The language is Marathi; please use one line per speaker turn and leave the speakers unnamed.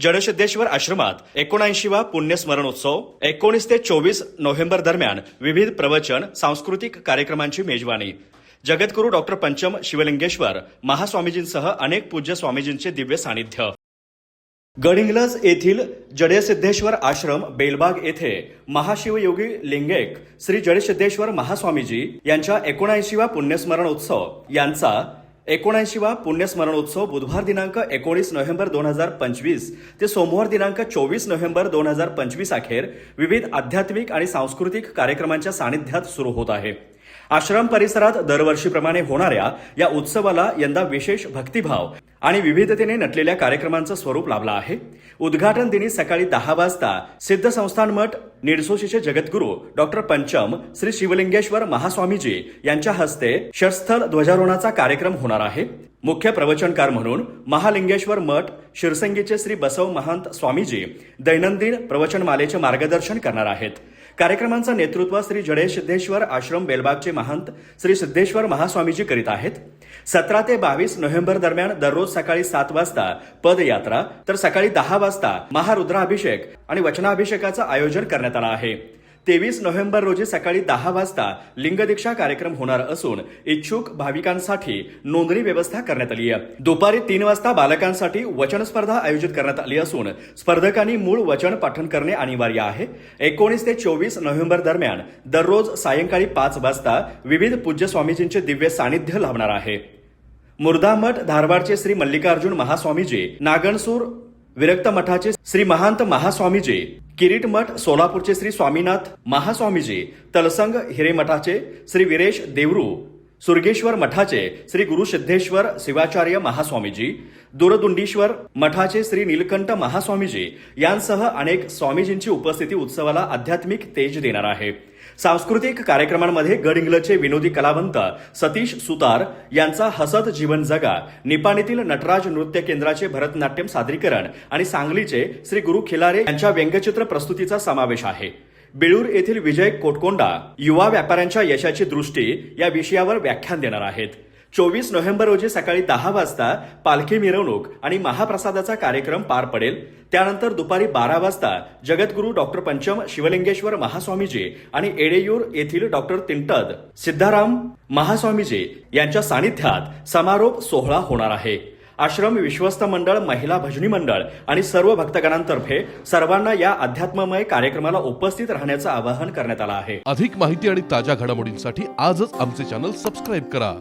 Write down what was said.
जडसिद्धेश्वर आश्रमात एकोणऐंशीवा पुण्यस्मरणोत्सव एकोणीस ते चोवीस नोव्हेंबर दरम्यान विविध प्रवचन सांस्कृतिक कार्यक्रमांची मेजवानी. जगद्गुरू डॉक्टर पंचम शिवलिंगेश्वर महास्वामीजींसह अनेक पूज्य स्वामीजींचे दिव्य सानिध्य. गडिंग्लज येथील जडयसिद्धेश्वर आश्रम बेलबाग येथे महाशिवयोगी लिंगेक श्री जडसिद्धेश्वर महास्वामीजी यांच्या एकोणऐंशीवा पुण्यस्मरण उत्सव यांचा एकोणऐंशीवा पुण्यस्मरणोत्सव बुधवार दिनांक एकोणीस नोव्हेंबर दोन हजार पंचवीस ते सोमवार दिनांक चोवीस नोव्हेंबर दोन हजार पंचवीस अखेर विविध आध्यात्मिक आणि सांस्कृतिक कार्यक्रमांच्या सानिध्यात सुरू होत आहे. आश्रम परिसरात दरवर्षीप्रमाणे होणाऱ्या या उत्सवाला यंदा विशेष भक्तिभाव आणि विविधतेने नटलेल्या कार्यक्रमांचं स्वरूप लाभलं आहे. उद्घाटन दिनी सकाळी दहा वाजता सिद्ध संस्थान मठ निडसोशीचे जगद्गुरू डॉक्टर पंचम श्री शिवलिंगेश्वर महास्वामीजी यांच्या हस्ते शस्थल ध्वजारोहणाचा कार्यक्रम होणार आहे. मुख्य प्रवचनकार म्हणून महालिंगेश्वर मठ शिरसंगीचे श्री बसव महंत स्वामीजी दैनंदिन प्रवचनमालेचे मार्गदर्शन करणार आहेत. कार्यक्रमांचं नेतृत्व श्री जडे सिद्धेश्वर आश्रम बेलबागचे महंत श्री सिद्धेश्वर महास्वामीजी करीत आहेत. सतरा ते बावीस नोव्हेंबर दरम्यान दररोज सकाळी सात वाजता पदयात्रा तर सकाळी दहा वाजता महारुद्राभिषेक आणि वचनाभिषेकाचं आयोजन करण्यात आलं आहे. तेवीस नोव्हेंबर रोजी सकाळी दहा वाजता लिंगदीक्षा कार्यक्रम होणार असून इच्छुक भाविकांसाठी नोंदणी व्यवस्था करण्यात आली आहे. दुपारी तीन वाजता बालकांसाठी वचन स्पर्धा आयोजित करण्यात आली असून स्पर्धकांनी मूळ वचन पाठन करणे अनिवार्य आहे. एकोणीस ते चोवीस नोव्हेंबर दरम्यान दररोज सायंकाळी पाच वाजता विविध पूज्य स्वामीजींचे दिव्य सानिध्य लाभणार आहे. मुर्दामठ धारवाडचे श्री मल्लिकार्जुन महास्वामीजी नागणसूर विरक्त मठाचे श्री महांत महास्वामीजी किरीट मठ सोलापूरचे श्री स्वामीनाथ महास्वामीजी तलसंग हिरेमठाचे श्री विरेश देवरू सुरगेश्वर मठाचे श्री गुरु सिद्धेश्वर शिवाचार्य महास्वामीजी दूरदुंडीश्वर मठाचे श्री नीलकंठ महास्वामीजी यांसह अनेक स्वामीजींची उपस्थिती उत्सवाला आध्यात्मिक तेज देणार आहे. सांस्कृतिक कार्यक्रमांमध्ये गडिंग्लजचे विनोदी कलावंत सतीश सुतार यांचा हसत जीवन जगा निपाणीतील नटराज नृत्य केंद्राचे भरतनाट्यम सादरीकरण आणि सांगलीचे श्री गुरु खिलारे यांच्या व्यंगचित्र प्रस्तुतीचा समावेश आहे. बेळूर येथील विजय कोटकोंडा युवा व्यापाऱ्यांच्या यशाची दृष्टी या विषयावर व्याख्यान देणार आहेत. चोवीस नोव्हेंबर रोजी सकाळी दहा वाजता पालखी मिरवणूक आणि महाप्रसादाचा कार्यक्रम पार पडेल. त्यानंतर दुपारी बारा वाजता जगद्गुरू डॉक्टर पंचम शिवलिंगेश्वर महास्वामीजी आणि एडेयूर येथील डॉक्टर तिंटद सिद्धाराम महास्वामीजी यांच्या सानिध्यात समारोप सोहळा होणार आहे. आश्रम विश्वस्त मंडळ महिला भजनी मंडळ आणि सर्व भक्तगणांतर्फे सर्वांना या अध्यात्ममय कार्यक्रमाला उपस्थित राहण्याचं आवाहन करण्यात आलं आहे.
अधिक माहिती आणि ताज्या घडामोडींसाठी आजच आमचे चॅनल सबस्क्राईब करा.